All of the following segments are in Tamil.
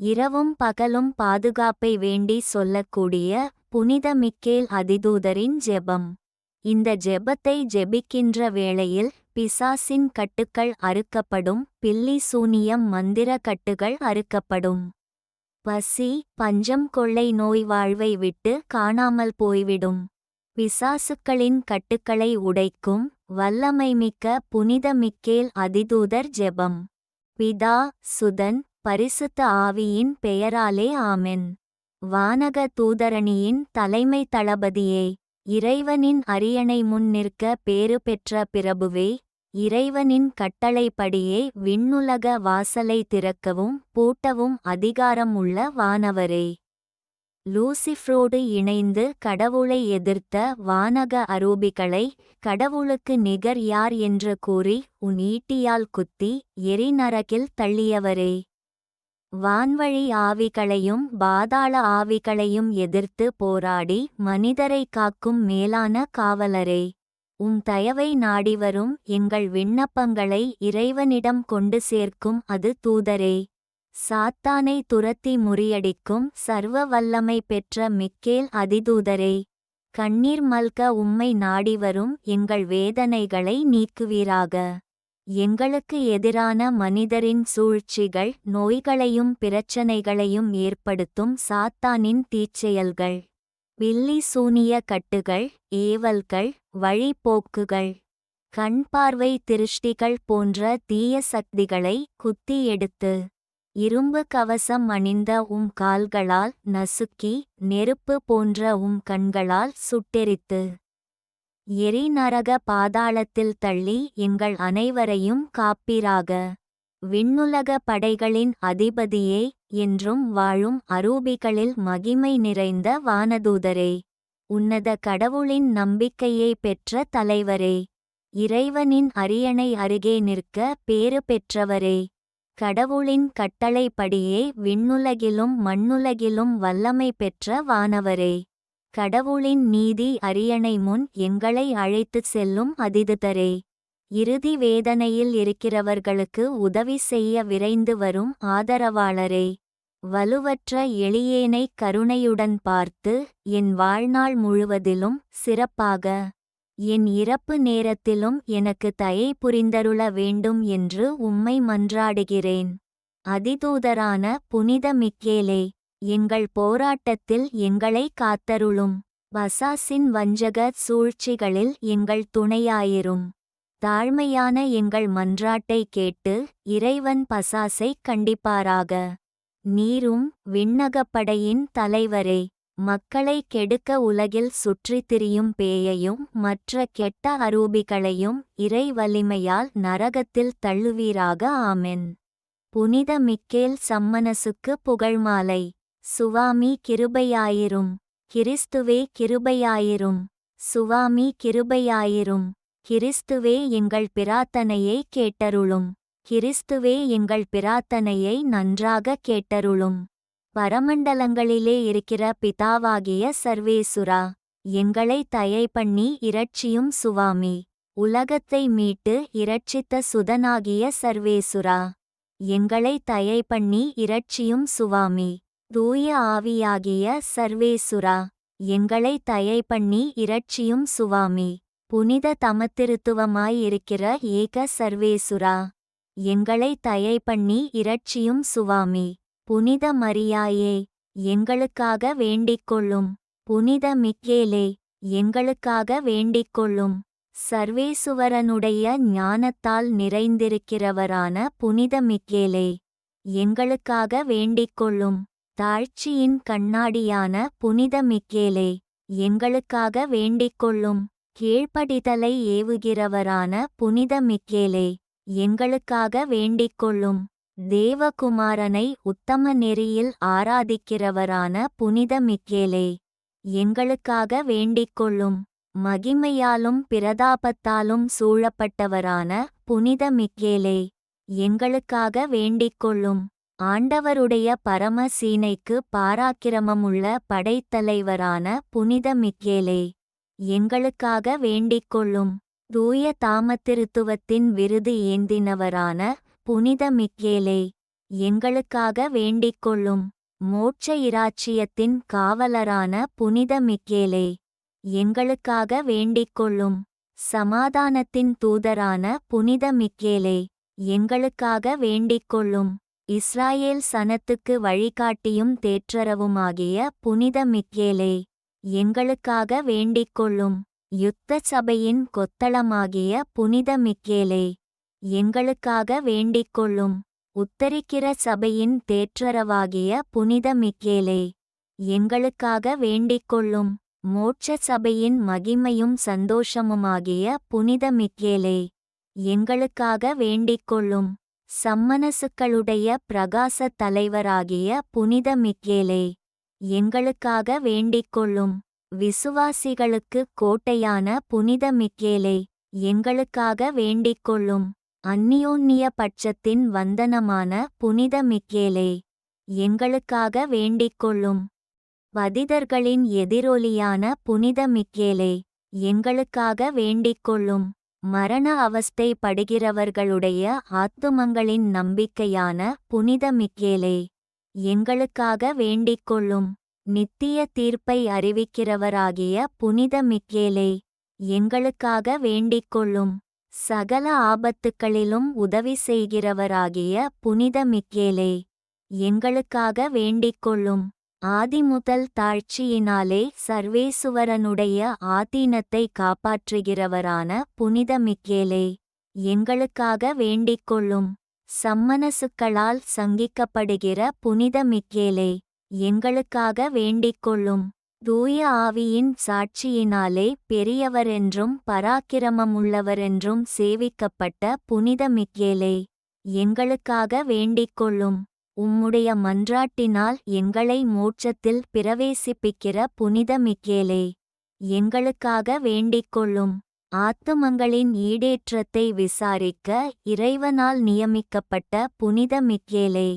இரவும் பகலும் பாதுகாப்பை வேண்டி சொல்லக்கூடிய புனித மிக்கேல் அதிதூதரின் ஜெபம். இந்த ஜெபத்தை ஜெபிக்கின்ற வேளையில் பிசாசின் கட்டுக்கள் அறுக்கப்படும் பில்லி சூனியம் மந்திர கட்டுகள் அறுக்கப்படும். பசி பஞ்சம் கொள்ளை நோய் வாழ்வை விட்டு காணாமல் போய்விடும். பிசாசுக்களின் கட்டுக்களை உடைக்கும் வல்லமைமிக்க புனித மிக்கேல் அதிதூதர் ஜெபம். பிதா சுதன் பரிசுத்த ஆவியின் பெயராலே ஆமென். வானக தூதரணியின் தலைமை தளபதியே இறைவனின் அரியணை முன் நிற்க பேறு பெற்ற பிரபுவே இறைவனின் கட்டளைப்படியே விண்ணுலக வாசலை திறக்கவும் பூட்டவும் அதிகாரம் உள்ள வானவரே. லூசிஃப்ரோடு இணைந்து கடவுளை எதிர்த்த வானக அரூபிகளை கடவுளுக்கு நிகர் யார் என்று கூறி உன் ஈட்டியால் குத்தி எரிநரகில் தள்ளியவரே. வான்வழி ஆவிகளையும் பாதாள ஆவிகளையும் எதிர்த்து போராடி மனிதரை காக்கும் மேலான காவலரே. உம் தயவை நாடிவரும் எங்கள் விண்ணப்பங்களை இறைவனிடம் கொண்டு சேர்க்கும் அது தூதரே. சாத்தானை துரத்தி முறியடிக்கும் சர்வ வல்லமை பெற்ற மிக்கேல் அதிதூதரே. கண்ணீர் மல்க உம்மை நாடிவரும் எங்கள் வேதனைகளை நீக்குவீராக. எங்களுக்கு எதிரான மனிதரின் சூழ்ச்சிகள் நோய்களையும் பிரச்சனைகளையும் ஏற்படுத்தும் சாத்தானின் தீச்செயல்கள். வில்லி சூனிய கட்டுகள் ஏவல்கள் வழிப்போக்குகள் கண் பார்வை திருஷ்டிகள் போன்ற தீய சக்திகளை குத்தி எடுத்து இரும்பு கவசம் அணிந்த உம் கால்களால் நசுக்கி நெருப்பு போன்ற உம் கண்களால் சுட்டெரித்து எரிநரக பாதாளத்தில் தள்ளி எங்கள் அனைவரையும் காப்பீராக. விண்ணுலக படைகளின் அதிபதியே என்றும் வாழும் அரூபிகளில் மகிமை நிறைந்த வானதூதரே. உன்னத கடவுளின் நம்பிக்கையை பெற்ற தலைவரே. இறைவனின் அரியணை அருகே நிற்க பேறு பெற்றவரே. கடவுளின் கட்டளைப்படியே விண்ணுலகிலும் மண்ணுலகிலும் வல்லமை பெற்ற வானவரே. கடவுளின் நீதி அரியணை முன் எங்களை அழைத்துச் செல்லும் அதிதுதரே இறுதி வேதனையில் இருக்கிறவர்களுக்கு உதவி செய்ய விரைந்து வரும் ஆதரவாளரே. வலுவற்ற எளியேனை கருணையுடன் பார்த்து என் வாழ்நாள் முழுவதிலும் சிறப்பாக என் இறப்பு நேரத்திலும் எனக்கு தயை புரிந்தருள வேண்டும் என்று உம்மை மன்றாடுகிறேன். அதிதூதரான புனித மிக்கேலே. எங்கள் போராட்டத்தில் எங்களை காத்தருளும். வசாசின் வஞ்சக சூழ்ச்சிகளில் எங்கள் துணையாயிரும். தாழ்மையான எங்கள் மன்றாட்டை கேட்டு இறைவன் பசாசை கண்டிப்பாராக. நீரும் விண்ணகப்படையின் தலைவரே மக்களை கெடுக்க உலகில் சுற்றித் திரியும் பேயையும் மற்ற கெட்ட அரூபிகளையும் இறை வலிமையால் நரகத்தில் தள்ளுவீராக ஆமென். புனித மிக்கேல் சம்மனசுக்கு புகழ்மாலை. சுவாமி கிருபையாயிரும். கிறிஸ்துவே கிருபையாயிரும். சுவாமி கிருபையாயிரும். கிறிஸ்துவே எங்கள் பிரார்த்தனையை கேட்டருளும். கிறிஸ்துவே எங்கள் பிரார்த்தனையை நன்றாக கேட்டருளும். பரமண்டலங்களிலே இருக்கிற பிதாவாகிய சர்வேசுரா எங்களை தயை பண்ணி இரட்சியும் சுவாமி. உலகத்தை மீட்டு இரட்சித்த சுதனாகிய சர்வேசுரா எங்களை தயை பண்ணி இரட்சியும் சுவாமி. தூய ஆவியாகிய சர்வேசுரா எங்களை தயை பண்ணி இரட்சியும் சுவாமி புனித தமத்திருத்துவமாயிருக்கிற ஏக சர்வேசுரா எங்களை தயை பண்ணி இரட்சியும் சுவாமி புனித மரியாயே எங்களுக்காக வேண்டிக்கொள்ளும் புனித மிக்கேலே எங்களுக்காக வேண்டிக்கொள்ளும் சர்வேசுவரனுடைய ஞானத்தால் நிறைந்திருக்கிறவரான புனித மிக்கேலே எங்களுக்காக வேண்டிக்கொள்ளும் தாழ்ச்சியின் கண்ணாடியான புனித மிக்கேலே எங்களுக்காக வேண்டிக்கொள்ளும் கீழ்ப்படிதலை ஏவுகிறவரான புனித மிக்கேலே எங்களுக்காக வேண்டிக்கொள்ளும் தேவகுமாரனை உத்தம நெறியில் ஆராதிக்கிறவரான புனித மிக்கேலே எங்களுக்காக வேண்டிக்கொள்ளும் மகிமையாலும் பிரதாபத்தாலும் சூழப்பட்டவரான புனித மிக்கேலே எங்களுக்காக வேண்டிக்கொள்ளும் ஆண்டவருடைய பரம சீனைக்கு பாராக்கிரமமுள்ள படைத்தலைவரான புனித மிக்கேலே எங்களுக்காக வேண்டிக்கொள்ளும் தூய தாமத்திருத்துவத்தின் விருது ஏந்தினவரான புனித மிக்கேலே எங்களுக்காக வேண்டிக்கொள்ளும் மோட்ச இராச்சியத்தின் காவலரான புனித மிக்கேலே எங்களுக்காக வேண்டிக்கொள்ளும் சமாதானத்தின் தூதரான புனித மிக்கேலே எங்களுக்காக வேண்டிக்கொள்ளும் இஸ்ராயேல் சனத்துக்கு வழிகாட்டியும் தேற்றரவுமாகிய புனித மிக்கேலே எங்களுக்காக வேண்டிக்கொள்ளும் யுத்த சபையின் கொத்தளமாகிய புனித மிக்கேலே எங்களுக்காக வேண்டிக்கொள்ளும் உத்தரிக்கிற சபையின் தேற்றரவாகிய புனித மிக்கேலே எங்களுக்காக வேண்டிக்கொள்ளும் மோட்ச சபையின் மகிமையும் சந்தோஷமுமாகிய புனித மிக்கேலே எங்களுக்காக வேண்டிக்கொள்ளும் சம்மனசுக்களுடைய பிரகாச தலைவராகிய புனித மிக்கேலே எங்களுக்காக வேண்டிக்கொள்ளும் விசுவாசிகளுக்கு கோட்டையான புனித மிக்கேலே எங்களுக்காக வேண்டிக்கொள்ளும் அந்நியோன்னிய பட்சத்தின் வந்தனமான புனித மிக்கேலே எங்களுக்காக வேண்டிக்கொள்ளும் பதிதர்களின் எதிரொலியான புனித மிக்கேலே எங்களுக்காக வேண்டிக்கொள்ளும் மரண அவஸ்தை படுகிறவர்களுடைய ஆத்துமங்களின் நம்பிக்கையான புனித மிக்கேலே எங்களுக்காக வேண்டிக்கொள்ளும் நித்திய தீர்ப்பை அறிவிக்கிறவராகிய புனித மிக்கேலே எங்களுக்காக வேண்டிக்கொள்ளும் சகல ஆபத்துக்களிலும் உதவி செய்கிறவராகிய புனித மிக்கேலே எங்களுக்காக வேண்டிக்கொள்ளும் ஆதிமுதல் தாழ்ச்சியினாலே சர்வேசுவரனுடைய ஆதீனத்தை காப்பாற்றுகிறவரான புனித மிக்கேலே எங்களுக்காக வேண்டிக்கொள்ளும் சம்மனசுக்களால் சங்கிக்கப்படுகிற புனித மிக்கேலே எங்களுக்காக வேண்டிக்கொள்ளும் தூய ஆவியின் சாட்சியினாலே பெரியவரென்றும் பராக்கிரமமுள்ளவரென்றும் சேவிக்கப்பட்ட புனித மிக்கேலே எங்களுக்காக வேண்டிக்கொள்ளும் உம்முடைய மன்றாட்டினால் எங்களை மோட்சத்தில் பிரவேசிப்பிக்கிற புனித மிக்கேலே எங்களுக்காக வேண்டிக்கொள்ளும் ஆத்துமங்களின் ஈடேற்றத்தை விசாரிக்க இறைவனால் நியமிக்கப்பட்ட புனித மிக்கேலே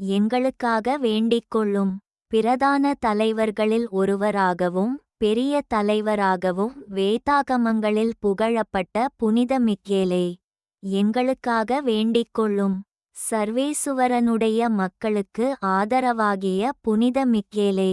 எங்களுக்காக வேண்டிக்கொள்ளும் பிரதான தலைவர்களில் ஒருவராகவும் பெரிய தலைவராகவும் வேதாகமங்களில் புகழப்பட்ட புனித மிக்கேலே எங்களுக்காக வேண்டிக்கொள்ளும் சர்வேசுவரனுடைய மக்களுக்கு ஆதரவாகிய புனித மிக்கேலே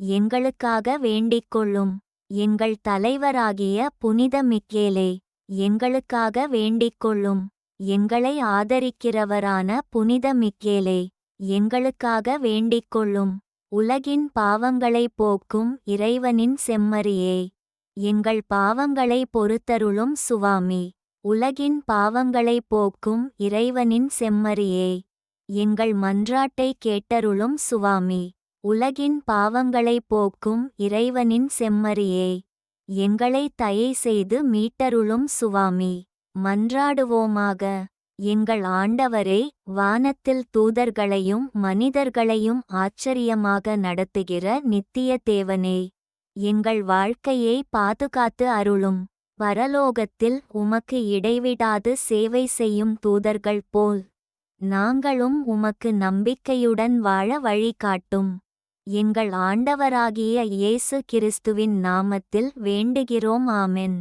எங்களுக்காக வேண்டிக்கொள்ளும் எங்கள் தலைவராகிய புனித மிக்கேலே எங்களுக்காக வேண்டிக்கொள்ளும் எங்களை ஆதரிக்கிறவரான புனித மிக்கேலே எங்களுக்காக வேண்டிக்கொள்ளும் உலகின் பாவங்களை போக்கும் இறைவனின் செம்மறியே எங்கள் பாவங்களை பொறுத்தருளும் சுவாமி. உலகின் பாவங்களை போக்கும் இறைவனின் செம்மறியே. எங்கள் மன்றாட்டை கேட்டருளும் சுவாமி உலகின் பாவங்களை போக்கும் இறைவனின் செம்மறியே. எங்களை தயை செய்து மீட்டருளும் சுவாமி மன்றாடுவோமாக. எங்கள் ஆண்டவரே வானத்தில் தூதர்களையும் மனிதர்களையும் ஆச்சரியமாக நடத்துகிற நித்திய தேவனே எங்கள் வாழ்க்கையை பாதுகாத்து அருளும். பரலோகத்தில் உமக்கு இடைவிடாது சேவை செய்யும் தூதர்கள் போல். நாங்களும் உமக்கு நம்பிக்கையுடன் வாழ வழிகாட்டும். எங்கள் ஆண்டவராகிய இயேசு கிறிஸ்துவின் நாமத்தில் வேண்டுகிறோம் ஆமென்.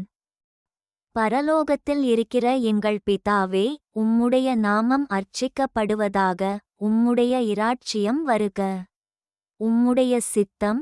பரலோகத்தில் இருக்கிற எங்கள் பிதாவே உம்முடைய நாமம் அர்ச்சிக்கப்படுவதாக உம்முடைய இராட்சியம் வருக. உம்முடைய சித்தம்